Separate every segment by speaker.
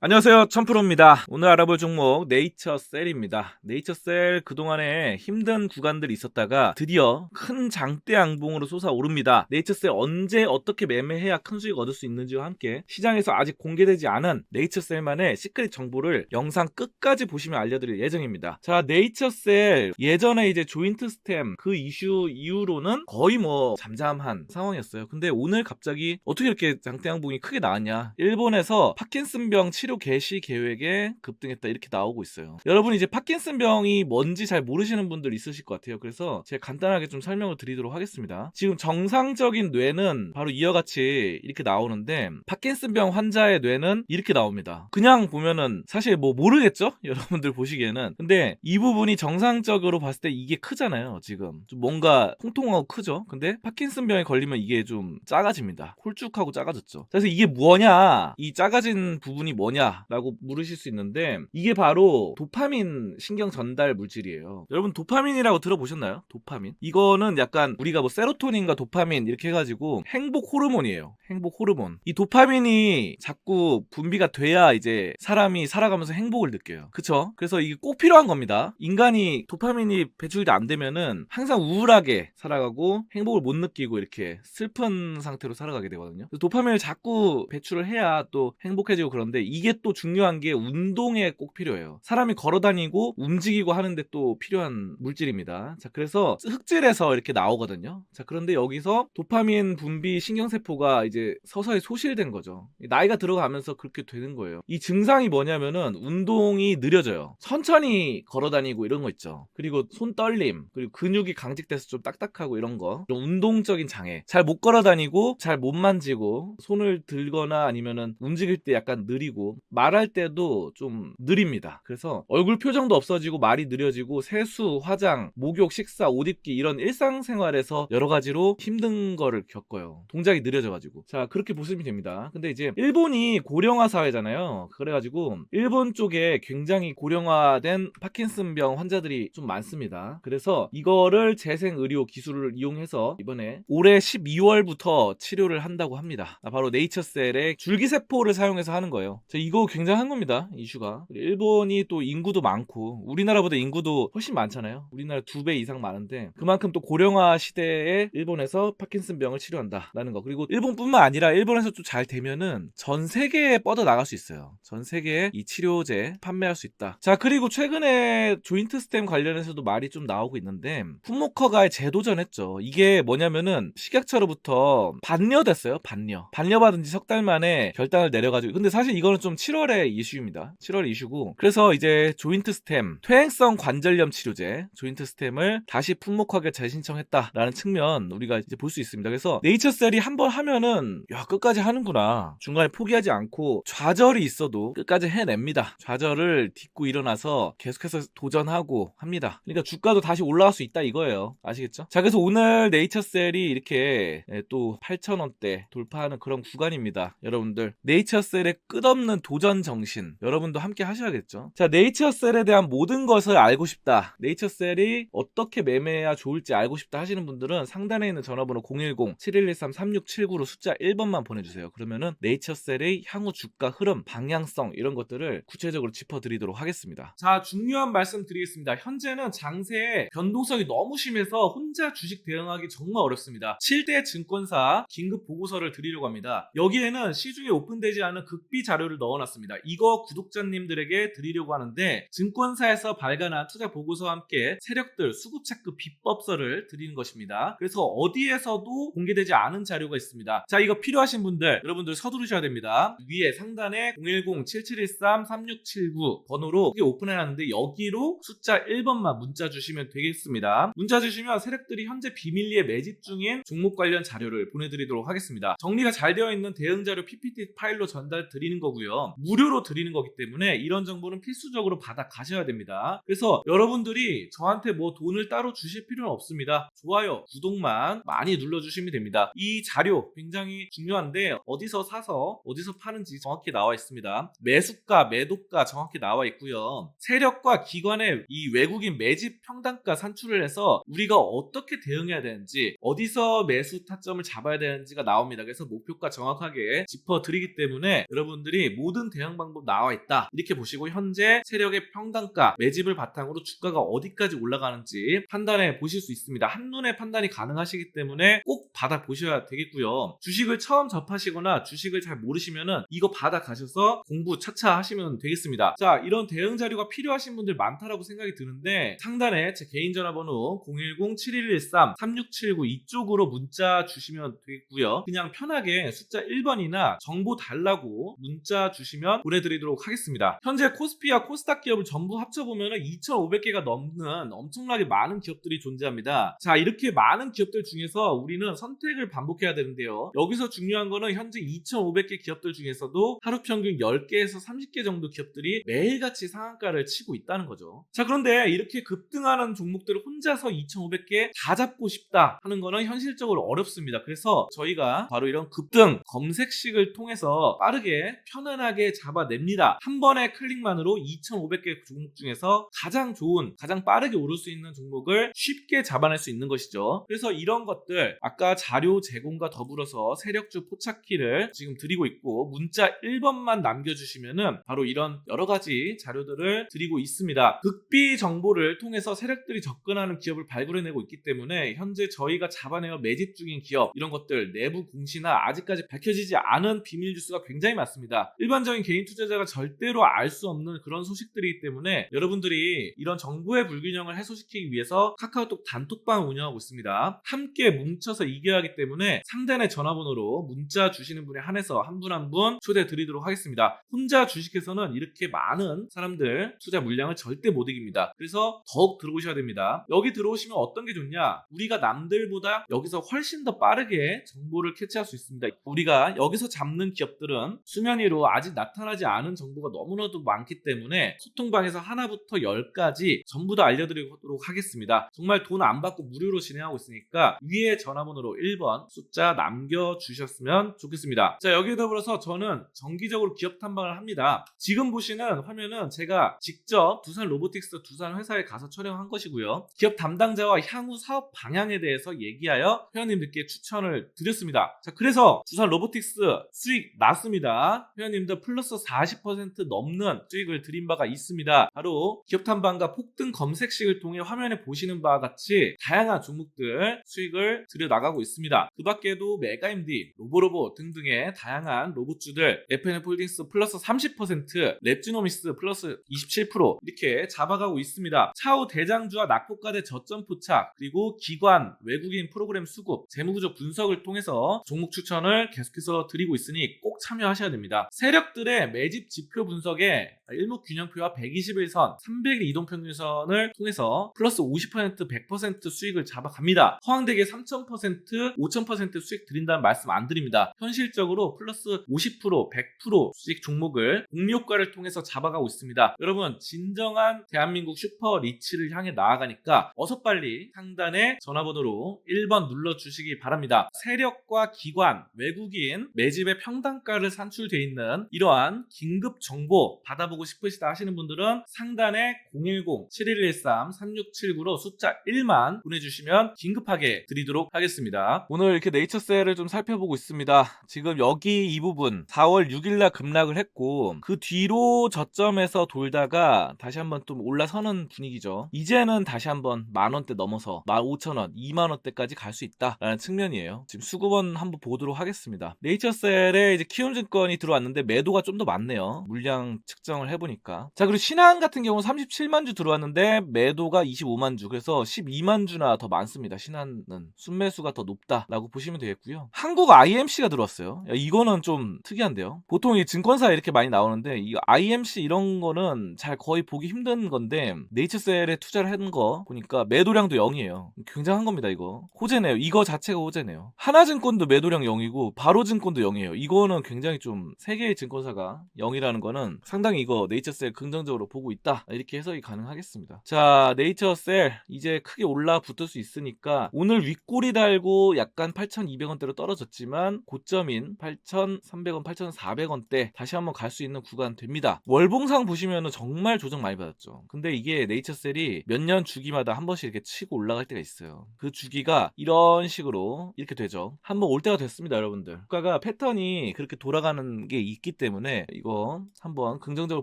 Speaker 1: 안녕하세요. 천프로입니다. 오늘 알아볼 종목 네이처셀입니다. 네이처셀 그동안에 힘든 구간들이 있었다가 드디어 큰 장대 양봉으로 솟아오릅니다. 네이처셀 언제 어떻게 매매해야 큰 수익 얻을 수 있는지와 함께 시장에서 아직 공개되지 않은 네이처셀만의 시크릿 정보를 영상 끝까지 보시면 알려드릴 예정입니다. 자, 네이처셀 예전에 이제 조인트 스템 그 이슈 이후로는 거의 뭐 잠잠한 상황이었어요. 근데 오늘 갑자기 어떻게 이렇게 장대 양봉이 크게 나왔냐? 일본에서 파킨슨병 치료 개시 계획에 급등했다 이렇게 나오고 있어요. 여러분 이제 파킨슨병이 뭔지 잘 모르시는 분들 있으실 것 같아요. 그래서 제가 간단하게 좀 설명을 드리도록 하겠습니다. 지금 정상적인 뇌는 바로 이와 같이 이렇게 나오는데 파킨슨병 환자의 뇌는 이렇게 나옵니다. 그냥 보면은 사실 뭐 모르겠죠? 여러분들 보시기에는. 근데 이 부분이 정상적으로 봤을 때 이게 크잖아요. 지금 좀 뭔가 통통하고 크죠? 근데 파킨슨병에 걸리면 이게 좀 작아집니다. 홀쭉하고 작아졌죠. 그래서 이게 뭐냐? 이 작아진 부분이 뭐냐 라고 물으실 수 있는데 이게 바로 도파민 신경 전달 물질이에요. 여러분 도파민이라고 들어보셨나요? 도파민. 이거는 약간 우리가 뭐 세로토닌과 도파민 이렇게 해가지고 행복 호르몬이에요. 행복 호르몬. 이 도파민이 자꾸 분비가 돼야 이제 사람이 살아가면서 행복을 느껴요. 그쵸? 그래서 이게 꼭 필요한 겁니다. 인간이 도파민이 배출이 안 되면은 항상 우울하게 살아가고 행복을 못 느끼고 이렇게 슬픈 상태로 살아가게 되거든요. 도파민을 자꾸 배출을 해야 또 행복해지고 그런데 이게 또 중요한 게 운동에 꼭 필요해요. 사람이 걸어 다니고 움직이고 하는데 또 필요한 물질입니다. 자, 그래서 흑질에서 이렇게 나오거든요. 자, 그런데 여기서 도파민 분비 신경세포가 이제 서서히 소실된 거죠. 나이가 들어가면서 그렇게 되는 거예요. 이 증상이 뭐냐면은 운동이 느려져요. 천천히 걸어 다니고 이런 거 있죠. 그리고 손 떨림, 그리고 근육이 강직돼서 좀 딱딱하고 이런 거. 이런 운동적인 장애. 잘 못 걸어 다니고, 잘 못 만지고, 손을 들거나 아니면은 움직일 때 약간 느리고, 말할 때도 좀 느립니다. 그래서 얼굴 표정도 없어지고 말이 느려지고 세수, 화장, 목욕, 식사, 옷 입기 이런 일상생활에서 여러 가지로 힘든 거를 겪어요. 동작이 느려져가지고. 자, 그렇게 보시면 됩니다. 근데 이제 일본이 고령화 사회잖아요. 그래가지고 일본 쪽에 굉장히 고령화된 파킨슨병 환자들이 좀 많습니다. 그래서 이거를 재생의료 기술을 이용해서 이번에 올해 12월부터 치료를 한다고 합니다. 아, 바로 네이처셀의 줄기세포를 사용해서 하는 거예요. 자, 이거 굉장한 겁니다. 이슈가. 일본이 또 인구도 많고 우리나라보다 인구도 훨씬 많잖아요. 우리나라 두 배 이상 많은데 그만큼 또 고령화 시대에 일본에서 파킨슨 병을 치료한다라는 거. 그리고 일본뿐만 아니라 일본에서 좀 잘 되면은 전 세계에 뻗어 나갈 수 있어요. 전 세계에 이 치료제 판매할 수 있다. 자, 그리고 최근에 조인트 스템 관련해서도 말이 좀 나오고 있는데 풋모커가 재도전했죠. 이게 뭐냐면은 식약처로부터 반려됐어요. 반려. 반려받은 지 석 달 만에 결단을 내려가지고 근데 사실 이거는 좀 7월의 이슈입니다. 7월 이슈고 그래서 이제 조인트 스템 퇴행성 관절염 치료제 조인트 스템을 다시 품목하게 재신청했다라는 측면 우리가 이제 볼 수 있습니다. 그래서 네이처셀이 한번 하면은 야 끝까지 하는구나 중간에 포기하지 않고 좌절이 있어도 끝까지 해냅니다. 좌절을 딛고 일어나서 계속해서 도전하고 합니다. 그러니까 주가도 다시 올라갈 수 있다 이거예요. 아시겠죠? 자 그래서 오늘 네이처셀이 이렇게 예, 또 8,000원대 돌파하는 그런 구간입니다. 여러분들 네이처셀의 끝없는 도전 정신 여러분도 함께 하셔야겠죠. 자 네이처셀에 대한 모든 것을 알고 싶다. 네이처셀이 어떻게 매매해야 좋을지 알고 싶다 하시는 분들은 상단에 있는 전화번호 010-7113-3679로 숫자 1번만 보내주세요. 그러면은 네이처셀의 향후 주가 흐름, 방향성 이런 것들을 구체적으로 짚어드리도록 하겠습니다. 자 중요한 말씀 드리겠습니다. 현재는 장세의 변동성이 너무 심해서 혼자 주식 대응하기 정말 어렵습니다. 7대 증권사 긴급 보고서를 드리려고 합니다. 여기에는 시중에 오픈되지 않은 극비 자료를 넣어 놨습니다. 이거 구독자님들에게 드리려고 하는데 증권사에서 발간한 투자 보고서와 함께 세력들 수급 체크 비법서를 드리는 것입니다. 그래서 어디에서도 공개되지 않은 자료가 있습니다. 자 이거 필요하신 분들 여러분들 서두르셔야 됩니다. 위에 상단에 010-7713-3679 번호로 크게 오픈해놨는데 여기로 숫자 1번만 문자 주시면 되겠습니다. 문자 주시면 세력들이 현재 비밀리에 매집 중인 종목 관련 자료를 보내드리도록 하겠습니다. 정리가 잘 되어 있는 대응 자료 PPT 파일로 전달 드리는 거고요. 무료로 드리는 거기 때문에 이런 정보는 필수적으로 받아 가셔야 됩니다. 그래서 여러분들이 저한테 뭐 돈을 따로 주실 필요는 없습니다. 좋아요, 구독만 많이 눌러주시면 됩니다. 이 자료 굉장히 중요한데 어디서 사서 어디서 파는지 정확히 나와 있습니다. 매수가, 매도가 정확히 나와 있고요. 세력과 기관의 이 외국인 매집 평단가 산출을 해서 우리가 어떻게 대응해야 되는지 어디서 매수 타점을 잡아야 되는지가 나옵니다. 그래서 목표가 정확하게 짚어드리기 때문에 여러분들이 모든 모든 대응 방법 나와 있다. 이렇게 보시고 현재 세력의 평단가, 매집을 바탕으로 주가가 어디까지 올라가는지 판단해 보실 수 있습니다. 한눈에 판단이 가능하시기 때문에 꼭 받아 보셔야 되겠고요. 주식을 처음 접하시거나 주식을 잘 모르시면은 이거 받아 가셔서 공부 차차 하시면 되겠습니다. 자, 이런 대응 자료가 필요하신 분들 많다라고 생각이 드는데 상단에 제 개인 전화번호 010-7113-3679 이쪽으로 문자 주시면 되겠고요. 그냥 편하게 숫자 1번이나 정보 달라고 문자 주 시면 보내드리도록 하겠습니다. 현재 코스피와 코스닥 기업을 전부 합쳐보면 2,500개가 넘는 엄청나게 많은 기업들이 존재합니다. 자, 이렇게 많은 기업들 중에서 우리는 선택을 반복해야 되는데요. 여기서 중요한 거는 현재 2,500개 기업들 중에서도 하루 평균 10개에서 30개 정도 기업들이 매일같이 상한가를 치고 있다는 거죠. 자, 그런데 이렇게 급등하는 종목들을 혼자서 2,500개 다 잡고 싶다 하는 거는 현실적으로 어렵습니다. 그래서 저희가 바로 이런 급등 검색식을 통해서 빠르게 편안하게 잡아냅니다. 한 번의 클릭만으로 2,500개 종목 중에서 가장 좋은, 가장 빠르게 오를 수 있는 종목을 쉽게 잡아낼 수 있는 것이죠. 그래서 이런 것들 아까 자료 제공과 더불어서 세력주 포착키를 지금 드리고 있고 문자 1번만 남겨주시면은 바로 이런 여러 가지 자료들을 드리고 있습니다. 극비 정보를 통해서 세력들이 접근하는 기업을 발굴해내고 있기 때문에 현재 저희가 잡아내어 매집 중인 기업 이런 것들 내부 공시나 아직까지 밝혀지지 않은 비밀 뉴스가 굉장히 많습니다. 일반 적인 개인 투자자가 절대로 알 수 없는 그런 소식들이기 때문에 여러분들이 이런 정보의 불균형을 해소시키기 위해서 카카오톡 단톡방 운영하고 있습니다. 함께 뭉쳐서 이겨야 하기 때문에 상단의 전화번호로 문자 주시는 분에 한해서 한분 한 분 초대 드리도록 하겠습니다. 혼자 주식해서는 이렇게 많은 사람들 투자 물량을 절대 못 이깁니다. 그래서 더욱 들어오셔야 됩니다. 여기 들어오시면 어떤 게 좋냐? 우리가 남들보다 여기서 훨씬 더 빠르게 정보를 캐치할 수 있습니다. 우리가 여기서 잡는 기업들은 수면 위로 아직 나타나지 않은 정보가 너무나도 많기 때문에 소통방에서 하나부터 열까지 전부 다 알려드리도록 하겠습니다. 정말 돈 안 받고 무료로 진행하고 있으니까 위에 전화번호로 1번 숫자 남겨주셨으면 좋겠습니다. 자, 여기에 더불어서 저는 정기적으로 기업 탐방을 합니다. 지금 보시는 화면은 제가 직접 두산 로보틱스 두산 회사에 가서 촬영한 것이고요. 기업 담당자와 향후 사업 방향에 대해서 얘기하여 회원님들께 추천을 드렸습니다. 자, 그래서 두산 로보틱스 수익 났습니다. 회원님들 플러스 40% 넘는 수익을 드린 바가 있습니다. 바로 기업 탐방과 폭등 검색식을 통해 화면에 보시는 바와 같이 다양한 종목들 수익을 들여 나가고 있습니다. 그 밖에도 메가임디, 로보로보 등등의 다양한 로봇주들, FNF홀딩스 플러스 30%, 랩지노미스 플러스 27% 이렇게 잡아가고 있습니다. 차후 대장주와 낙폭과대 저점 포착, 그리고 기관, 외국인 프로그램 수급, 재무구조 분석을 통해서 종목 추천을 계속해서 드리고 있으니 꼭 참여하셔야 됩니다. 세력 들의 매집 지표 분석에 일목균형표와 121선, 300일 이동평균선을 통해서 플러스 50% 100% 수익을 잡아갑니다. 허황되게 3000%, 5000% 수익 드린다는 말씀 안 드립니다. 현실적으로 플러스 50%, 100% 수익 종목을 공유효과를 통해서 잡아가고 있습니다. 여러분 진정한 대한민국 슈퍼 리치를 향해 나아가니까 어서 빨리 상단에 전화번호로 1번 눌러주시기 바랍니다. 세력과 기관, 외국인 매집의 평단가를 산출돼 있는 이러한 긴급 정보 받아보고 싶으시다 하시는 분들은 상단에 010-7113-3679로 숫자 1만 보내주시면 긴급하게 드리도록 하겠습니다. 오늘 이렇게 네이처셀을 좀 살펴보고 있습니다. 지금 여기 이 부분 4월 6일날 급락을 했고 그 뒤로 저점에서 돌다가 다시 한번 좀 올라서는 분위기죠. 이제는 다시 한번 만 원대 넘어서 15,000원, 2만 원대까지 갈 수 있다라는 측면이에요. 지금 수급원 한번 보도록 하겠습니다. 네이처셀에 이제 키움증권이 들어왔는데 매 도가 좀 더 많네요. 물량 측정을 해보니까. 자 그리고 신한 같은 경우 37만 주 들어왔는데 매도가 25만 주. 그래서 12만 주나 더 많습니다. 신한은 순매수가 더 높다라고 보시면 되겠고요. 한국 IMC가 들어왔어요. 야, 이거는 좀 특이한데요. 보통 이 증권사에 이렇게 많이 나오는데 이 IMC 이런 거는 잘 거의 보기 힘든 건데 네이처셀에 투자를 한 거 보니까 매도량도 0이에요. 굉장한 겁니다 이거. 호재네요. 이거 자체가 호재네요. 하나증권도 매도량 0이고 바로증권도 0이에요. 이거는 굉장히 좀세 개의 증 권사가 0이라는 거는 상당히 이거 네이처셀 긍정적으로 보고 있다. 이렇게 해석이 가능하겠습니다. 자 네이처셀 이제 크게 올라 붙을 수 있으니까 오늘 윗꼬리 달고 약간 8,200원대로 떨어졌지만 고점인 8,300원, 8,400원대 다시 한번 갈 수 있는 구간 됩니다. 월봉상 보시면은 정말 조정 많이 받았죠. 근데 이게 네이처셀이 몇 년 주기마다 한 번씩 이렇게 치고 올라갈 때가 있어요. 그 주기가 이런 식으로 이렇게 되죠. 한번 올 때가 됐습니다, 여러분들. 국가가 패턴이 그렇게 돌아가는 게 있기 때문에 이거 한번 긍정적으로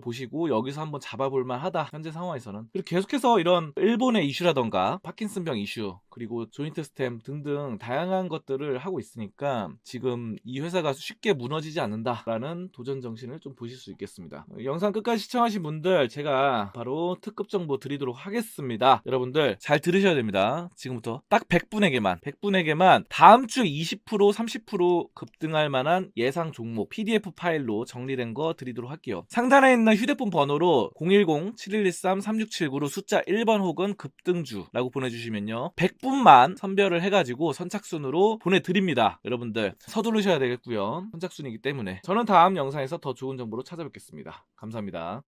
Speaker 1: 보시고 여기서 한번 잡아볼 만하다 현재 상황에서는. 그리고 계속해서 이런 일본의 이슈라던가 파킨슨병 이슈 그리고 조인트 스템 등등 다양한 것들을 하고 있으니까 지금 이 회사가 쉽게 무너지지 않는다라는 도전 정신을 좀 보실 수 있겠습니다. 영상 끝까지 시청하신 분들 제가 바로 특급 정보 드리도록 하겠습니다. 여러분들 잘 들으셔야 됩니다. 지금부터 딱 100분에게만 100분에게만 다음 주 20% 30% 급등할 만한 예상 종목 PDF 파일로 정리된 거 드리도록 할게요. 상단에 있는 휴대폰 번호로 010-7113-3679로 숫자 1번 혹은 급등주라고 보내주시면요. 100 분만 선별을 해가지고 선착순으로 보내드립니다. 여러분들 서두르셔야 되겠고요. 선착순이기 때문에 저는 다음 영상에서 더 좋은 정보로 찾아뵙겠습니다. 감사합니다.